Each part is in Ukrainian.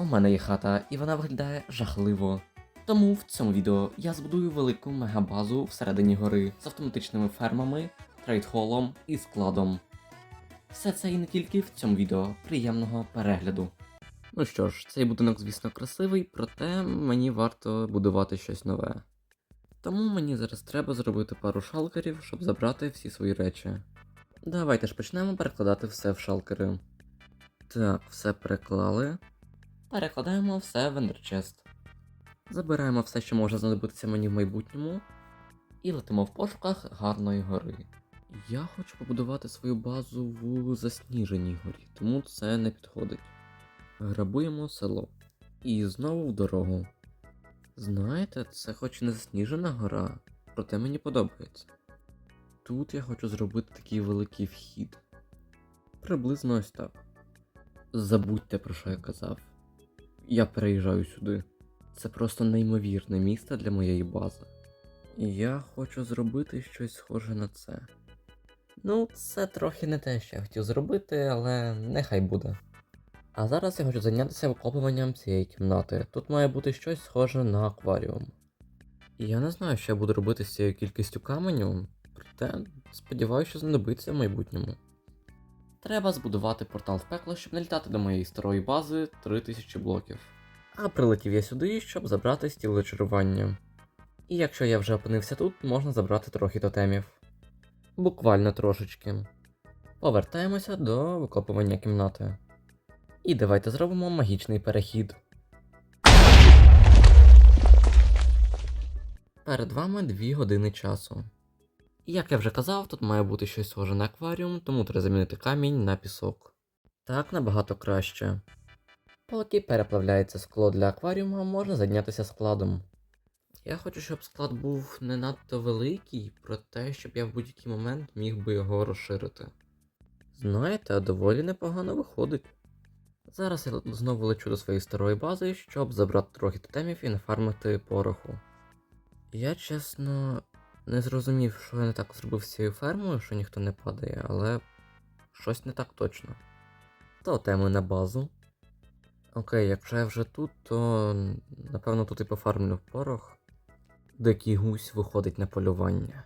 У мене є хата, і вона виглядає жахливо. Тому в цьому відео я збудую велику мегабазу всередині гори з автоматичними фермами, трейдхолом і складом. Все це і не тільки в цьому відео. Приємного перегляду. Ну що ж, цей будинок, звісно, красивий, проте мені варто будувати щось нове. Тому мені зараз треба зробити пару шалкерів, щоб забрати всі свої речі. Давайте ж почнемо перекладати все в шалкери. Так, все переклали. Перекладаємо все в ендерчест. Забираємо все, що може знадобитися мені в майбутньому, і летимо в пошуках гарної гори. Я хочу побудувати свою базу в засніженій горі, тому це не підходить. Грабуємо село. І знову в дорогу. Знаєте, це хоч і не засніжена гора, проте мені подобається. Тут я хочу зробити такий великий вхід. Приблизно ось так. Забудьте про що я казав. Я переїжджаю сюди. Це просто неймовірне місце для моєї бази. І я хочу зробити щось схоже на це. Ну, це трохи не те, що я хотів зробити, але нехай буде. А зараз я хочу зайнятися викопуванням цієї кімнати. Тут має бути щось схоже на акваріум. І я не знаю, що я буду робити з цією кількістю каменю, проте сподіваюся, що знадобиться в майбутньому. Треба збудувати портал в пекло, щоб не літати до моєї старої бази 3000 блоків. А прилетів я сюди, щоб забрати стіл зачарування. І якщо я вже опинився тут, можна забрати трохи тотемів. Буквально трошечки. Повертаємося до викопування кімнати. І давайте зробимо магічний перехід. Перед вами 2 години часу. Як я вже казав, тут має бути щось схоже на акваріум, тому треба замінити камінь на пісок. Так набагато краще. Поки переплавляється скло для акваріума, можна зайнятися складом. Я хочу, щоб склад був не надто великий, проте, щоб я в будь-який момент міг би його розширити. Знаєте, доволі непогано виходить. Зараз я знову лечу до своєї старої бази, щоб забрати трохи тотемів і нафармити пороху. Я чесно не зрозумів, що я не так зробив з цією фермою, що ніхто не падає, але щось не так точно. Та Тотеми на базу. Окей, якщо я вже тут, то напевно тут і пофармлю порох. Дикий гусь виходить на полювання.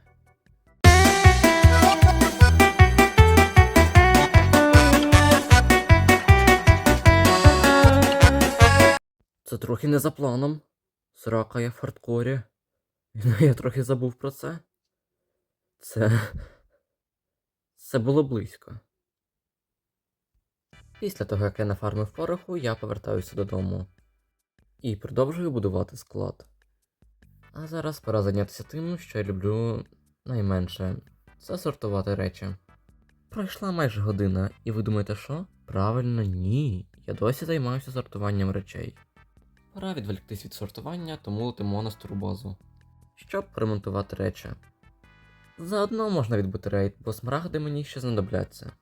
Це трохи не за планом. Срака я в хардкорі. Ну, я трохи забув про це. Це. Це було близько. Після того, як я нафармив пороху, я повертаюся додому. І продовжую будувати склад. А зараз пора зайнятися тим, що я люблю найменше це сортувати речі. Пройшла майже година, і ви думаєте, що? Правильно, ні. Я досі займаюся сортуванням речей. Пора відволіктись від сортування, тому летимо на стару базу. Щоб ремонтувати речі. Заодно можна відбити рейд, бо смарагди мені ще знадобляться.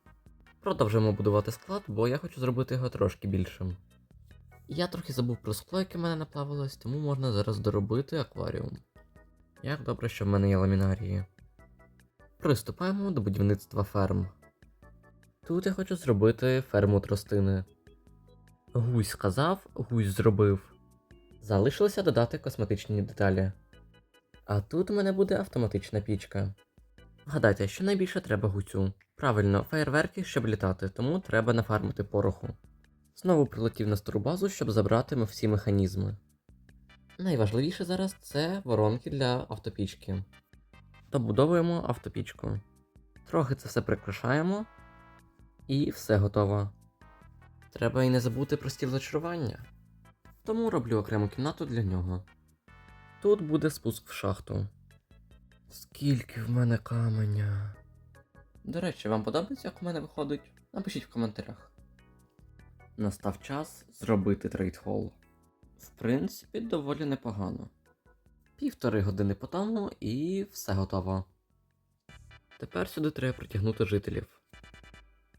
Продовжуємо будувати склад, бо я хочу зробити його трошки більшим. Я трохи забув про скло, яке мене наплавилось, тому можна зараз доробити акваріум. Як добре, що в мене є ламінарії. Приступаємо до будівництва ферм. Тут я хочу зробити ферму тростини. Гусь сказав, гусь зробив. Залишилося додати косметичні деталі. А тут у мене буде автоматична пічка. Вгадайте, що найбільше треба гуцю. Правильно, феєрверки, щоб літати, тому треба нафармити пороху. Знову прилетів на стару базу, щоб забрати всі механізми. Найважливіше зараз це воронки для автопічки. Добудовуємо автопічку. Трохи це все прикрашаємо. І все готово. Треба і не забути про стіл зачарування. Тому роблю окрему кімнату для нього. Тут буде спуск в шахту. Скільки в мене каменя. До речі, вам подобається, як у мене виходить? Напишіть в коментарях. Настав час зробити трейдхол. В принципі, доволі непогано. Півтори години по тому і все готово. Тепер сюди треба притягнути жителів.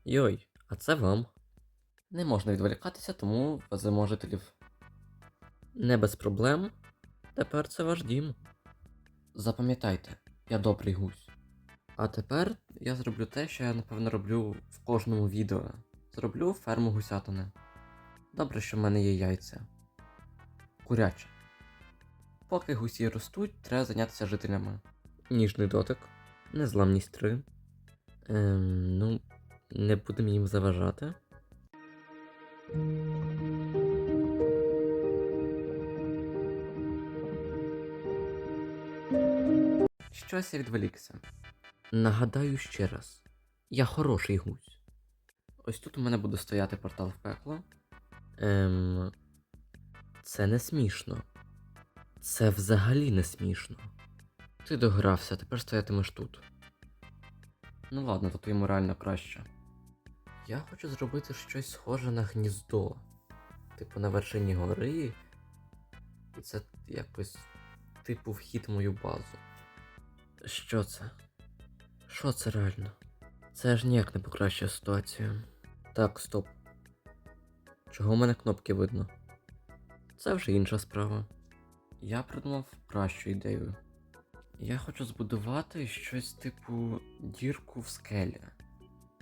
Йой, а це вам. Не можна відволікатися, тому веземо жителів. Не без проблем. Тепер це ваш дім. Запам'ятайте, я добрий гусь. А тепер я зроблю те, що я напевно роблю в кожному відео. Зроблю ферму гусятини. Добре, що в мене є яйця. Куряче. Поки гусі ростуть, треба зайнятися жителями. Ніжний дотик. Незламність 3. Ем, ну, не будемо їм заважати. Щось я відволікся. Нагадаю ще раз: я хороший гусь. Ось тут у мене буде стояти портал в пекло. Ем. Це не смішно. Це взагалі не смішно. Ти догрався, тепер стоятимеш тут. Ну ладно, то йому реально краще. Я хочу зробити щось схоже на гніздо. Типу на вершині гори. І це якось типу вхід в мою базу. Що це? Що це реально? Це ж ніяк не покращує ситуацію. Так, стоп. Чого в мене кнопки видно? Це вже інша справа. Я придумав кращу ідею. Я хочу збудувати щось типу дірку в скелі.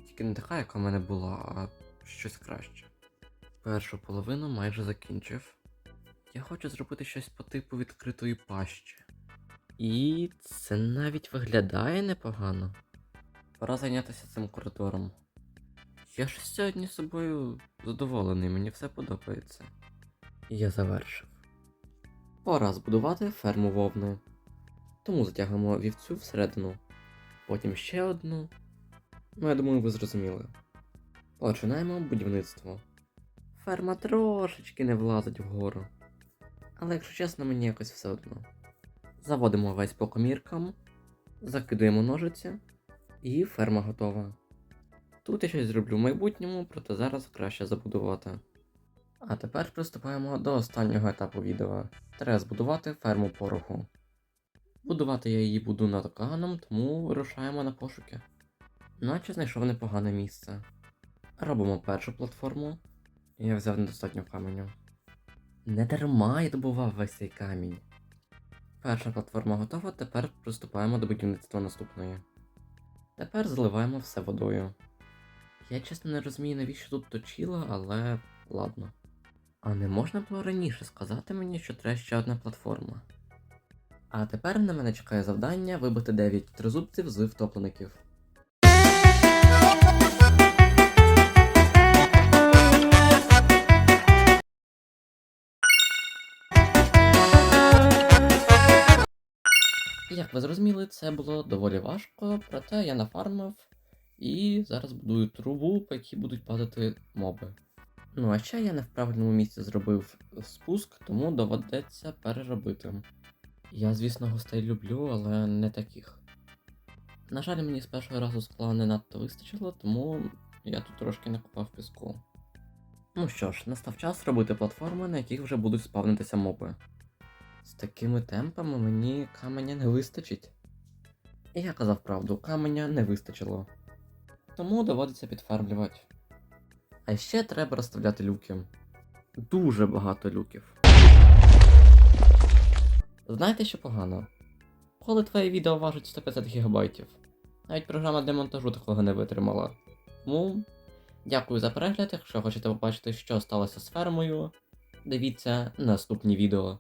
Тільки не така, яка в мене була, а щось краще. Першу половину майже закінчив. Я хочу зробити щось по типу відкритої пащі. І це навіть виглядає непогано. Пора зайнятися цим коридором. Я ж сьогодні собою задоволений, мені все подобається. Я завершив. Пора збудувати ферму вовни. Тому затягнемо вівцю всередину, потім ще одну. Ну, я думаю, ви зрозуміли. Починаємо будівництво. Ферма трошечки не влазить вгору. Але якщо чесно, мені якось все одно. Заводимо весь по коміркам, закидуємо ножиці, і ферма готова. Тут я щось зроблю в майбутньому, проте зараз краще забудувати. А тепер приступаємо до останнього етапу відео. Треба збудувати ферму пороху. Будувати я її буду над океаном, тому вирушаємо на пошуки. Наче знайшов непогане місце. Робимо першу платформу. Я взяв недостатньо каменю. Не дарма я добував весь цей камінь. Перша платформа готова, тепер приступаємо до будівництва наступної. Тепер заливаємо все водою. Я чесно не розумію, навіщо тут точила, але ладно. А не можна було раніше сказати мені, що треба ще одна платформа. А тепер на мене чекає завдання вибити 9 тризубців з втоплеників. Як ви зрозуміли, це було доволі важко, проте я нафармив і зараз будую трубу, по якій будуть падати моби. Ну а ще я не в правильному місці зробив спуск, тому доведеться переробити. Я, звісно, гостей люблю, але не таких. На жаль, мені з першого разу скла не надто вистачило, тому я тут трошки накопав піску. Ну що ж, настав час робити платформи, на яких вже будуть спавнитися моби. З такими темпами мені каменя не вистачить. І я казав правду, каменя не вистачило. Тому доводиться підфармлювати. А ще треба розставляти люки. Дуже багато люків. Знаєте, що погано? Коли твоє відео важить 150 ГБ, навіть програма для монтажу такого не витримала. Тому дякую за перегляд. Якщо хочете побачити, що сталося з фермою, дивіться наступні відео.